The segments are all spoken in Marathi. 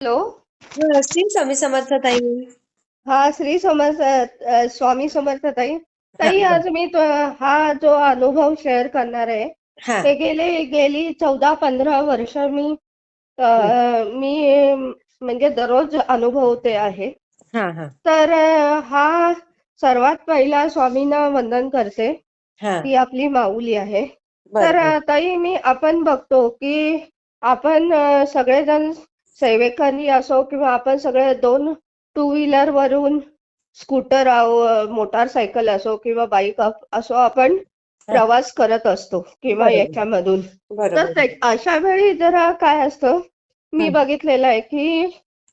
हॅलो. हा, श्री स्वामी समर्थ ताई. हा श्री समर्थ अ, स्वामी समर्थ ताई. हा ताई. आज मी तो- हा जो अनुभव शेअर करणार आहे हा. ते गेले गेली चौदा पंधरा वर्ष मी अ, मी म्हणजे दररोज अनुभवते आहे. हा हा. तर अ, हा सर्वात पहिला स्वामींना वंदन करते हा. ती आपली माऊली आहे. बर तर बर अ, ताई मी आपण बघतो की आपण अ, सगळेजण सेवेकरी असो किंवा आपण सगळे दोन टू व्हीलर वरून स्कूटर मोटारसायकल असो किंवा बाईक असो आपण प्रवास करत असतो किंवा. याच्यामधून. तर अशा वेळी जरा काय असतं? मी. बघितलेलं आहे की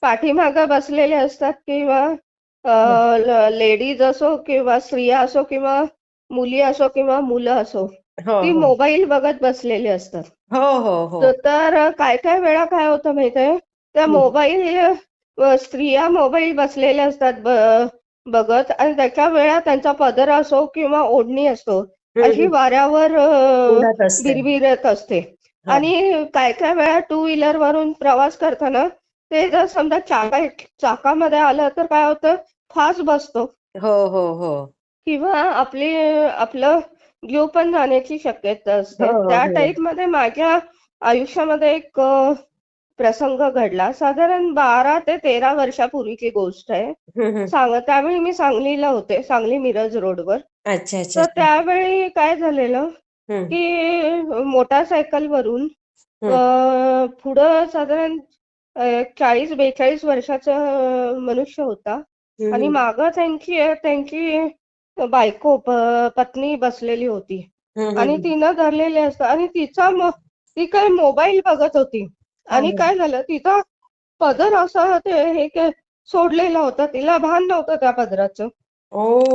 पाठीमागं बसलेले असतात किंवा लेडीज असो किंवा स्त्रिया असो किंवा मुली असो किंवा मुलं असो हो ती हो. मोबाईल बघत बसलेली असतात. हो हो हो. तर काय काय वेळा काय होतं माहितीये? त्या हं. मोबाईल स्त्रिया मोबाईल बसलेल्या असतात बघत आणि त्याच्या वेळा त्यांचा पदर असो किंवा ओढणी असो अशी. वाऱ्यावर उडत असते हो. आणि काय काय वेळा टू व्हीलर वरून प्रवास करताना ते जर समजा चाका चाकामध्ये आलं तर काय होतं फास्ट बसतो हो हो हो किंवा आपली आपलं जीव पण जाण्याची शक्यता असते हो, त्या हो. टाईपमध्ये माझ्या आयुष्यामध्ये एक प्रसंग घडला. साधारण बारा ते तेरा वर्षापूर्वीची गोष्ट आहे. सांग त्यावेळी मी सांगलीला होते सांगली मिरज रोडवर. अच्छा अच्छा तर. त्यावेळी काय झालेलं की मोटारसायकल वरून पुढं साधारण चाळीस बेचाळीस वर्षाचा मनुष्य होता. आणि. मागं त्यांची त्यांची बायको पत्नी बसलेली होती. आणि. तिनं धरलेले असतं. आणि तिचा ती काय मोबाईल बघत होती. आणि हा. काय झालं? तिचा पदर असा ते हे सोडलेला होता. तिला भान नव्हतं त्या पदराचं.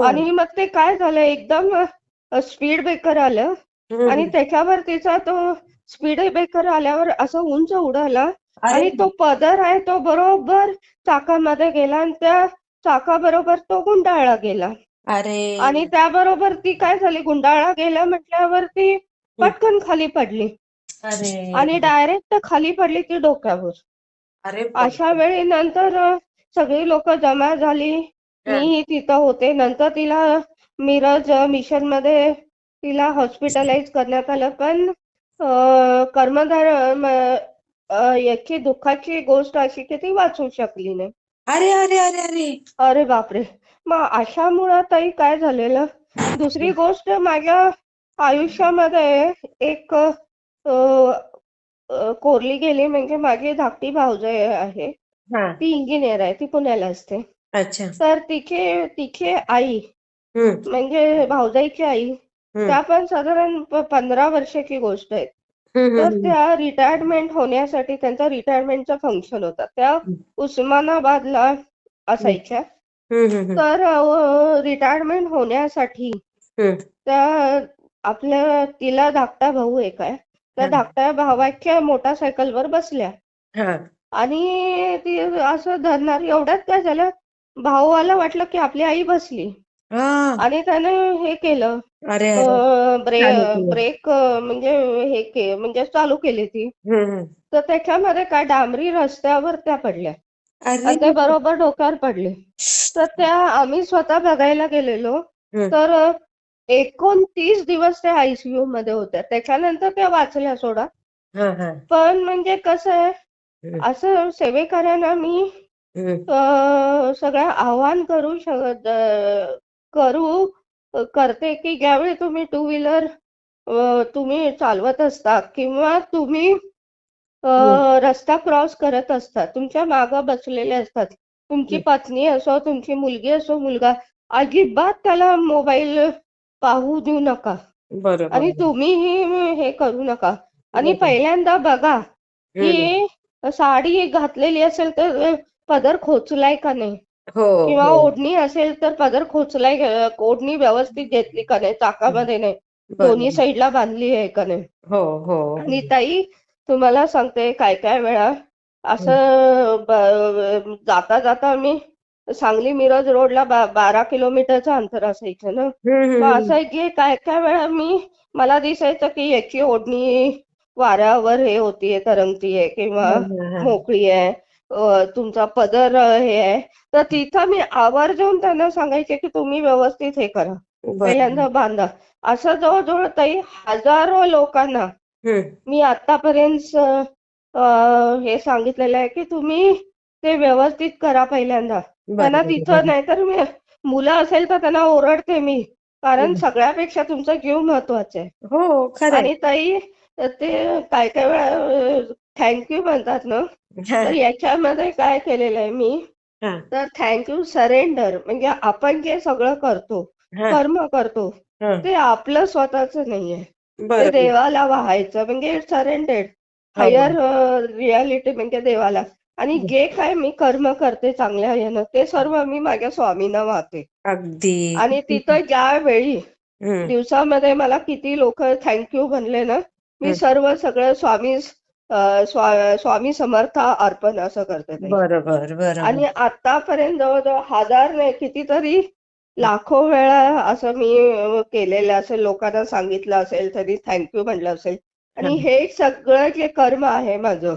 आणि मग ते काय झालं? एकदम स्पीड ब्रेकर आलं. आणि. त्याच्यावर तिचा तो स्पीड ब्रेकर आल्यावर असं उंच उडाला. आणि तो पदर आहे तो बरोबर चाकामध्ये गेला आणि त्या चाकाबरोबर तो गुंडाळला गेला. अरे. आणि त्याबरोबर ती काय झाली? गुंडाळा गेला म्हटल्यावर ती पटकन खाली पडली. अरे आणि डायरेक्ट खाली पडली ती डोक्यावर. अरे अशा वेळी नंतर सगळी लोक जमा झाली. मीही तिथं होते. नंतर तिला मिरज मिशनमध्ये तिला हॉस्पिटलाइज करण्यात आलं. पण कर्मधार म, याची दुःखाची गोष्ट अशी की ती वाचू शकली नाही. अरे अरे अरे अरे. अरे बापरे. मग अशामुळं ताई काय झालेलं? दुसरी गोष्ट माझ्या आयुष्यामध्ये एक अ, कोरली गेली म्हणजे माझी धाकटी भाऊजाई आहे. हा. ती इंजिनियर आहे ती पुण्याला असते. अच्छा. तर तिचे तिची आई म्हणजे भाऊजाईची आई त्या पण साधारण प- पंधरा वर्षाची गोष्ट आहे. तर त्या रिटायरमेंट होण्यासाठी त्यांचा रिटायरमेंटचा फंक्शन होता. त्या उस्मानाबादला असायच्या. तर रिटायरमेंट होण्यासाठी. त्या आपल्या तिला धाकटा भाऊ एक आहे. त्या. धाकट्या भावाच्या मोटारसायकलवर बसल्या. हा. आणि ती असं धरणार एवढ्यात काय झालं? भाऊला वाटलं की आपली आई बसली. हा. आणि त्याने हे केलं. अरे केलं. ब्रेक अं, म्हणजे हे के म्हणजे चालू केली ती. हम्म, हम्म. तर त्याच्यामध्ये काय डांबरी रस्त्यावर त्या पडल्या. अरे आणि ते बरोबर डोक्यावर पडले. तर त्या आम्ही स्वतः बघायला गेलेलो. हम्म. तर एकोणतीस दिवस त्या आयसीयू मध्ये होत्या त्याच्यानंतर त्या वाचल्या सोडा पण म्हणजे कसं आहे. असं सेवेकऱ्यांना मी सगळं आव्हान करू शकत करू करते की ज्यावेळी तुम्ही टू व्हीलर तुम्ही चालवत असता किंवा तुम्ही. रस्ता क्रॉस करत असता तुमच्या मागं बसलेले असतात तुमची. पत्नी असो तुमची मुलगी असो मुलगा अजिबात त्याला मोबाईल पाहू देऊ नका. बरोबर आणि तुम्हीही हे करू नका. आणि बरोबर. पहिल्यांदा बघा. की साडी घातलेली असेल तर पदर खोचलाय का नाही? हो किंवा हो. ओढणी असेल तर पदर खोचलाय का- ओढणी व्यवस्थित घेतली का नाही चाकामध्ये नाही? दोन्ही बरोबर. साईडला बांधली आहे का नाही? हो हो. आणि ताई तुम्हाला सांगते काय काय वेळा असं ब- जाता जाता मी सांगली मिरज रोडला बा, बारा किलोमीटरचं अंतर असायचं ना. मग. असं आहे की काय काय वेळा मी मला दिसायचं की याची ओढणी वाऱ्यावर हे होतीये तरंगतीये किंवा. मोकळी आहे तुमचा पदर हे आहे. तर तिथं मी आवर्जून त्यांना सांगायचे की तुम्ही व्यवस्थित हे करा. पहिल्यांदा बांधा. असं जवळजवळ ताई हजारो लोकांना मी आतापर्यंत हे सांगितलेलं आहे की तुम्ही ते व्यवस्थित करा पहिल्यांदा. त्यांना तिथं बरोबर नाहीतर मी मुलं असेल तर त्यांना ओरडते मी. कारण. सगळ्यापेक्षा तुमचा जीव महत्त्वाचा आहे. हो खरंय आणि ताई ते काय काय वेळा थँक्यू म्हणतात ना हा. तर याच्यामध्ये काय केलेलं आहे मी हा. तर थँक्यू सरेंडर म्हणजे आपण जे सगळं करतो हा. कर्म करतो हा. ते आपलं स्वतःच नाहीये. ते देवाला वाहायचं म्हणजे सरेंडेड हो हायर रियालिटी म्हणजे देवाला. आणि. जे काय मी कर्म करते चांगल्या यानं ते सर्व मी माझ्या स्वामींना वाहते अगदी आणि तिथं ज्या वेळी दिवसामध्ये मला किती लोक थँक्यू म्हणले ना मी. सर्व सगळं स्वामी स्वा- स्वामी समर्थ अर्पण असं करते. बरोबर आणि आतापर्यंत जवळजवळ हजार नाही कितीतरी लाखो वेळा असं मी केलेलं असेल लोकांना सांगितलं असेल तरी थँक्यू म्हणलं असेल आणि हा. सगळं जे कर्म आहे माझं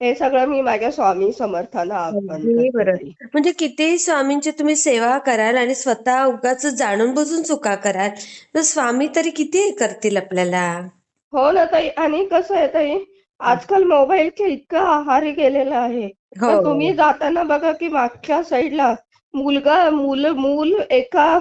हे सगळं मी माझ्या स्वामी समर्थांना अर्पण अगदी बरोबर. म्हणजे कितीही स्वामींची तुम्ही सेवा कराल आणि स्वतः उगाच जाणून बुजून चुका कराल तर स्वामी तरी किती हे करतील आपल्याला? हो ना ताई. आणि कसं आहे ताई आजकाल मोबाईलच्या इतकं आहारी गेलेलं आहे. हो. तर तुम्ही जाताना बघा की मागच्या साईडला मुलगा मुल मूल एका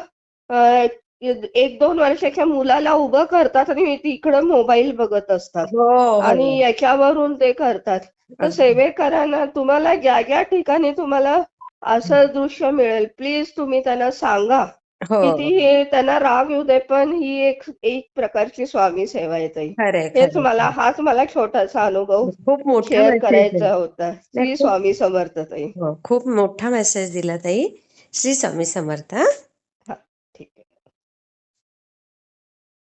अं, एक दोन वर्षाच्या मुलाला उभं करतात आणि तिकडं मोबाईल बघत असतात. हो हो आणि याच्यावरून ते करतात. तर. सेवेकरांना तुम्हाला ज्या ज्या ठिकाणी तुम्हाला असं दृश्य मिळेल प्लीज तुम्ही त्यांना सांगा. हो. किती त्यांना राग येऊ दे पण ही एक एक प्रकारची स्वामी सेवा आहे ताई. खरंय हेच मला हाच मला छोटासा अनुभव खूप मोठा करायचा होता. श्री स्वामी समर्थ ताई. हो खूप मोठा मेसेज दिला ताई. श्री स्वामी समर्थ हा.